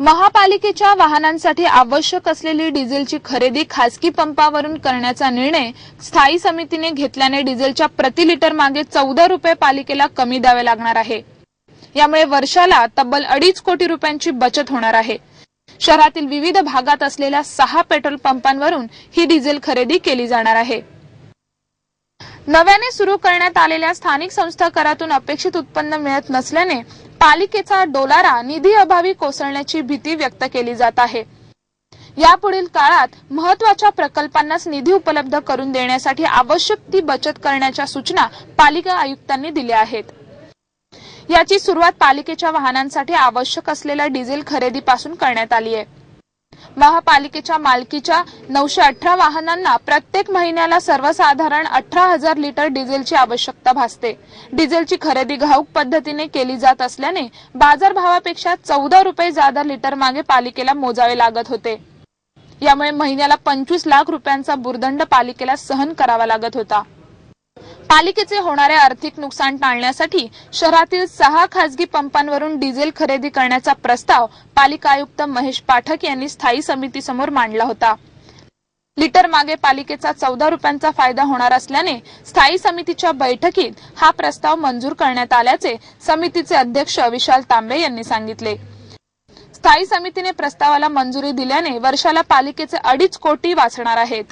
महापालिकेच्या वाहनांसाठी आवश्यक असलेली डिझेलची खरेदी खासगी पंपावरून करण्याचा निर्णय स्थायी समितीने घेतल्याने डिझेलच्या प्रति लिटर मागे चौदा रुपये पालिकेला कमी द्यावे लागणार आहे. यामुळे वर्षाला तब्बल अडीच कोटी रुपयांची बचत होणार आहे. शहरातील विविध भागात असलेल्या सहा पेट्रोल पंपांवरून ही डिझेल खरेदी केली जाणार आहे. नव्याने सुरू करण्यात आलेल्या स्थानिक संस्था करातून अपेक्षित उत्पन्न मिळत नसल्याने पालिकेचा डोलारा निधी अभावी कोसळण्याची भीती व्यक्त केली जात आहे. यापुढील काळात महत्त्वाच्या प्रकल्पांनाच निधी उपलब्ध करून देण्यासाठी आवश्यक ती बचत करण्याच्या सूचना पालिका आयुक्तांनी दिल्या आहेत. याची सुरुवात पालिकेच्या वाहनांसाठी आवश्यक असलेल्या डिझेल खरेदीपासून करण्यात आली आहे. महापालिकेच्या मालकीच्या नऊशे अठरा वाहनांना प्रत्येक महिन्याला सर्वसाधारण अठरा हजार लिटर डिझेलची आवश्यकता भासते. डिझेलची खरेदी घाऊक पद्धतीने केली जात असल्याने बाजारभावापेक्षा चौदा रुपये जादा लिटर मागे पालिकेला मोजावे लागत होते. यामुळे महिन्याला पंचवीस लाख रुपयांचा बुरदंड पालिकेला सहन करावा लागत होता. पालिकेचे होणारे आर्थिक नुकसान टाळण्यासाठी शहरातील सहा खासगी पंपांवरून डिझेल खरेदी करण्याचा प्रस्ताव पालिका आयुक्त महेश पाठक यांनी स्थायी समितीसमोर मांडला होता. लिटर मागे पालिकेचा चौदा रुपयांचा फायदा होणार असल्याने स्थायी समितीच्या बैठकीत हा प्रस्ताव मंजूर करण्यात आल्याचे समितीचे अध्यक्ष विशाल तांबे यांनी सांगितले. स्थायी समितीने प्रस्तावाला मंजुरी दिल्याने वर्षाला पालिकेचे अडीच कोटी वाचणार आहेत.